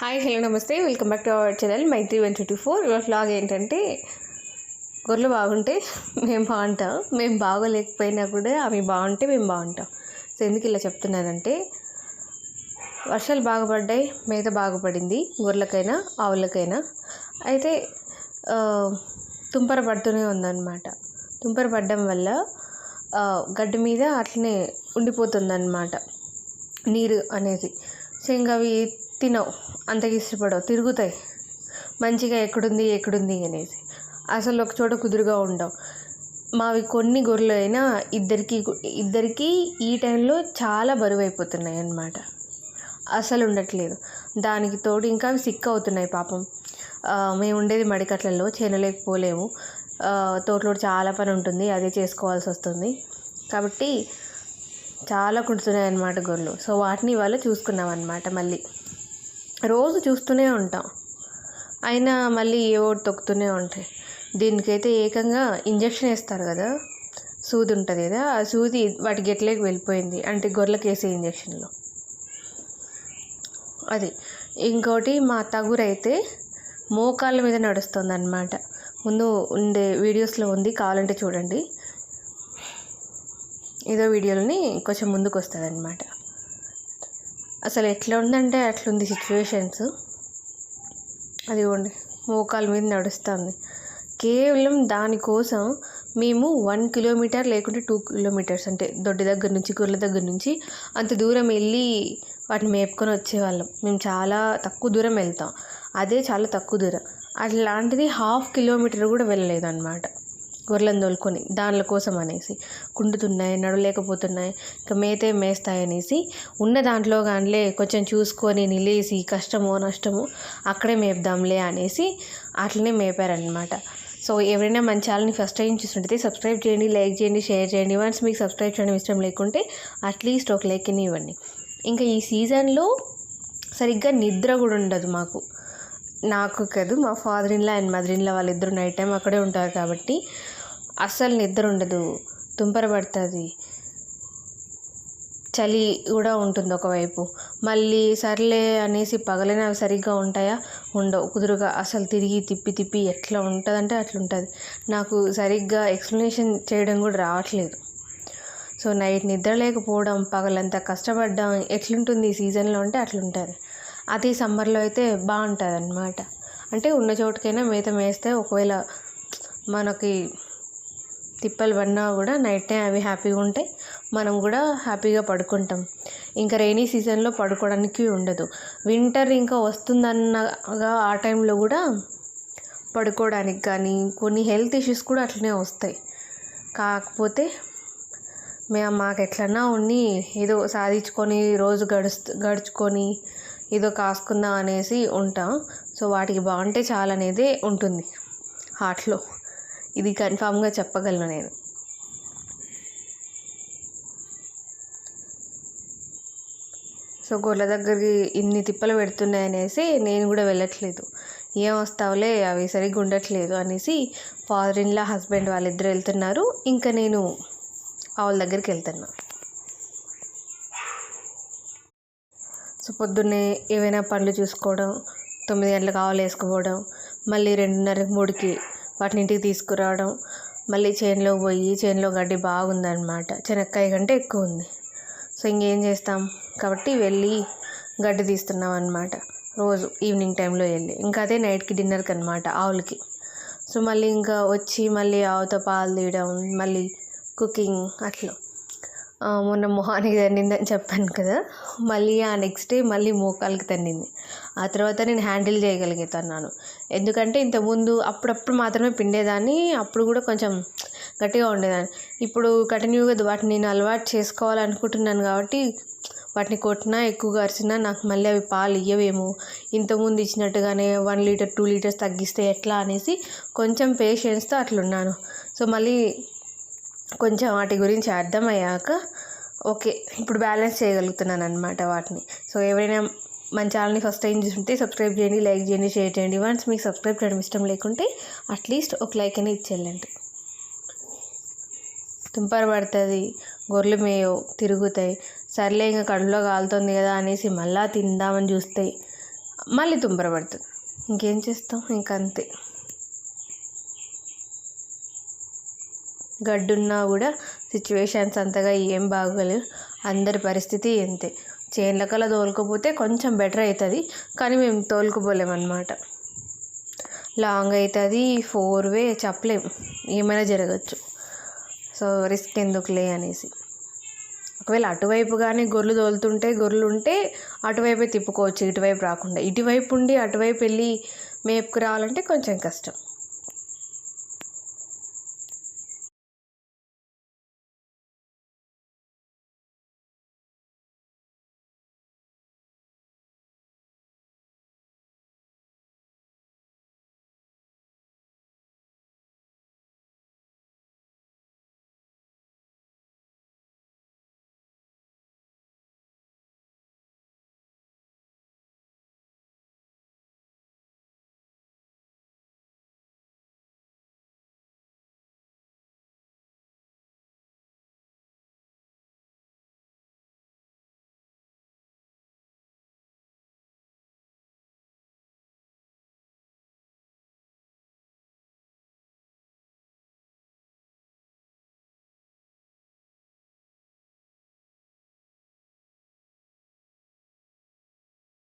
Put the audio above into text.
Hi hello నమస్తే. Welcome back to our channel Maitri one twenty four. ఇవాళ vlog ఏంటంటే గొర్రెలు బాగుంటే మేము బాగుంటాం. మేము బాగోలేకపోయినా కూడా అవి బాగుంటే మేము బాగుంటాం. సో ఎందుకు ఇలా చెప్తున్నానంటే వర్షాలు బాగుపడ్డాయి మేత బాగుపడింది గొర్రెలకైనా ఆవులకైనా. అయితే తుంపర పడుతూనే ఉందన్నమాట. తుంపర పడడం వల్ల గడ్డి మీద అట్లనే ఉండిపోతుందన్నమాట నీరు అనేది. సో ఇంకా అవి తినవు అంతగా ఇష్టపడవు తిరుగుతాయి. మంచిగా ఎక్కడుంది ఎక్కడుంది అనేసి. అసలు ఒక చోట కుదురుగా ఉండవు. మావి కొన్ని గొర్రెలు అయినా ఇద్దరికి ఇద్దరికి ఈ టైంలో చాలా బరువు అయిపోతున్నాయి అన్నమాట అసలు ఉండట్లేదు. దానికి తోడు ఇంకా అవి సిక్ అవుతున్నాయి పాపం. మేము ఉండేది మడికట్లలో చేనలేకపోలేము. తోటలో చాలా పని ఉంటుంది అదే చేసుకోవాల్సి వస్తుంది. కాబట్టి చాలా కుడుతున్నాయి అన్నమాట గొర్రెలు. సో వాటిని ఇవాళ చూసుకున్నాం అనమాట మళ్ళీ. రోజు చూస్తూనే ఉంటాం. అయినా మళ్ళీ ఏ ఓటు తొక్కుతూనే ఉంటాయి. దీనికైతే ఏకంగా ఇంజక్షన్ వేస్తారు కదా. సూది ఉంటుంది కదా. ఆ సూది వాటి గెట్లేకి వెళ్ళిపోయింది. అంటే గొర్రెలకు వేసే ఇంజక్షన్లో. అది. ఇంకోటి మా తగురైతే మోకాళ్ళ మీద నడుస్తుంది అనమాట ముందు ఉండే వీడియోస్లో ఉంది. కావాలంటే చూడండి. ఏదో వీడియోలని కొంచెం ముందుకు వస్తుంది అనమాట అసలు ఎట్లా ఉందంటే అట్లుంది సిచ్యువేషన్స్. అదిగోండి మోకాల మీద నడుస్తుంది. కేవలం దానికోసం మేము వన్ కిలోమీటర్ లేకుంటే టూ కిలోమీటర్స్ అంటే దొడ్డి దగ్గర నుంచి గొర్రెల దగ్గర నుంచి అంత దూరం వెళ్ళి వాటిని మేపుకొని వచ్చేవాళ్ళం. మేము చాలా తక్కువ దూరం వెళ్తాం. అదే చాలా తక్కువ దూరం. అట్లాంటిది హాఫ్ కిలోమీటర్ కూడా వెళ్ళలేదు అనమాట గొర్రెలను తోలుకొని దానిల కోసం అనేసి కుండుతున్నాయి నడవలేకపోతున్నాయి ఇంకా మేతే మేస్తాయి అనేసి ఉన్న దాంట్లో కానిలే కొంచెం చూసుకొని నిలేసి కష్టమో నష్టమో అక్కడే మేపుదాంలే అనేసి అట్లనే మేపారనమాట సో ఎవరైనా మన ఛానల్ని ఫస్ట్ టైం చూస్తుంటే సబ్స్క్రైబ్ చేయండి లైక్ చేయండి షేర్ చేయండి. వన్స్ మీకు సబ్స్క్రైబ్ చేయడం ఇష్టం లేకుంటే అట్లీస్ట్ ఒక లైక్ అని ఇవ్వండి. ఇంకా ఈ సీజన్లో సరిగ్గా నిద్ర కూడా ఉండదు మాకు. నాకు కాదు మా father in law and mother in law వాళ్ళిద్దరు నైట్ టైం అక్కడే ఉంటారు కాబట్టి అస్సలు నిద్ర ఉండదు. తుంపర పడుతుంది చలి కూడా ఉంటుంది ఒకవైపు. మళ్ళీ సర్లే అనేసి పగలైనా అవి సరిగ్గా ఉంటాయా? ఉండవు. కుదురుగా అసలు తిరిగి తిప్పి తిప్పి ఎట్లా ఉంటుందంటే అట్లుంటుంది. నాకు సరిగ్గా ఎక్స్ప్లెనేషన్ చేయడం కూడా రావట్లేదు. సో నైట్ నిద్ర లేకపోవడం పగలంతా కష్టపడ్డం ఎట్లుంటుంది ఈ సీజన్లో అంటే అట్లుంటుంది. అది సమ్మర్లో అయితే బాగుంటుంది అనమాట అంటే ఉన్న చోటుకైనా మేత మేస్తే ఒకవేళ మనకి తిప్పలు పడినా కూడా నైట్ టైం అవి హ్యాపీగా ఉంటాయి మనం కూడా హ్యాపీగా పడుకుంటాం. ఇంకా రైనీ సీజన్లో పడుకోవడానికి ఉండదు. వింటర్ ఇంకా వస్తుందన్నగా ఆ టైంలో కూడా పడుకోవడానికి కానీ కొన్ని హెల్త్ ఇష్యూస్ కూడా అట్లనే వస్తాయి. కాకపోతే మేము మాకు ఎట్లన్నా ఉండి ఏదో సాధించుకొని రోజు గడుస్తు గడుచుకొని ఏదో కాసుకుందాం అనేసి ఉంటాం. సో వాటికి బాగుంటే చాలా అనేది ఉంటుంది. హార్ట్లో ఇది కన్ఫామ్గా చెప్పగలను నేను. సో గొర్రెల దగ్గరికి ఇన్ని తిప్పలు పెడుతున్నాయి అనేసి నేను కూడా వెళ్ళట్లేదు. ఏం వస్తావులే? అవి సరిగ్గా ఉండట్లేదు అనేసి ఫాదర్ ఇన్లా హస్బెండ్ వాళ్ళిద్దరు వెళ్తున్నారు. ఇంకా నేను ఆవుల దగ్గరికి వెళ్తున్నా. సో పొద్దున్నే ఏవైనా పనులు చూసుకోవడం తొమ్మిది గంటలకు ఆవులు వేసుకుపోవడం మళ్ళీ రెండున్నర మూడుకి వాటిని ఇంటికి తీసుకురావడం మళ్ళీ చేనులో పోయి చేనులో గడ్డి బాగుందన్నమాట. చెనక్కాయ కంటే ఎక్కువ ఉంది. సో ఇంకేం చేస్తాం? కాబట్టి వెళ్ళి గడ్డి తీస్తున్నాం అనమాట రోజు ఈవినింగ్ టైంలో వెళ్ళి. ఇంకా అదే నైట్కి డిన్నర్కి అనమాట ఆవులకి. సో మళ్ళీ ఇంకా వచ్చి మళ్ళీ ఆవుతో పాలు తీయడం మళ్ళీ కుకింగ్ అట్లా. మొన్న మొహానికి తన్నిందని చెప్పాను కదా. మళ్ళీ ఆ నెక్స్ట్ డే మళ్ళీ మోకాలకి తన్నింది. ఆ తర్వాత నేను హ్యాండిల్ చేయగలుగుతున్నాను. ఎందుకంటే ఇంతకుముందు అప్పుడప్పుడు మాత్రమే పిండేదాన్ని అప్పుడు కూడా కొంచెం గట్టిగా ఉండేదాన్ని. ఇప్పుడు కంటిన్యూగా వాటిని నేను అలవాటు చేసుకోవాలనుకుంటున్నాను కాబట్టి వాటిని కొట్టినా ఎక్కువగా అరిచినా నాకు మళ్ళీ అవి పాలు ఇయ్యవేమో. ఇంతకుముందు ఇచ్చినట్టుగానే వన్ లీటర్ టూ లీటర్స్ తగ్గిస్తే ఎట్లా అనేసి కొంచెం పేషెన్స్తో అట్లున్నాను. సో మళ్ళీ కొంచెం వాటి గురించి అర్థమయ్యాక ఓకే ఇప్పుడు బ్యాలెన్స్ చేయగలుగుతున్నాను అనమాట వాటిని. సో ఎవరైనా మన ఛానల్ని ఫస్ట్ టైం చూస్తుంటే సబ్స్క్రైబ్ చేయండి లైక్ చేయండి షేర్ చేయండి. వన్స్ మీకు సబ్స్క్రైబ్ చేయడం ఇష్టం లేకుంటే అట్లీస్ట్ ఒక లైక్ అని ఇచ్చేళ్ళండి తుంపర పడుతుంది గొర్రెలు మేయో తిరుగుతాయి. సర్లే ఇంకా కడుపులో కాలుతుంది కదా అనేసి మళ్ళా తిందామని చూస్తాయి మళ్ళీ తుంపర పడుతుంది. ఇంకేం చేస్తాం? ఇంకంతే అంతే. గడ్డున్నా కూడా సిచ్యువేషన్స్ అంతగా ఏం బాగోలేవు అందరి పరిస్థితి అంతే చేనులకల్లా తోలుకపోతే కొంచెం బెటర్ అవుతుంది కానీ మేము తోలుకుపోలేమన్నమాట. లాంగ్ అవుతుంది ఫోర్ వే చెప్పలేం. ఏమైనా జరగచ్చు. సో రిస్క్ ఎందుకులే అనేసి. ఒకవేళ అటువైపు కానీ గొర్రెలు తోలుతుంటే గొర్రెలు ఉంటే అటువైపే తిప్పుకోవచ్చు ఇటువైపు రాకుండా. ఇటువైపు ఉండి అటువైపు వెళ్ళి మేపుకు రావాలంటే కొంచెం కష్టం.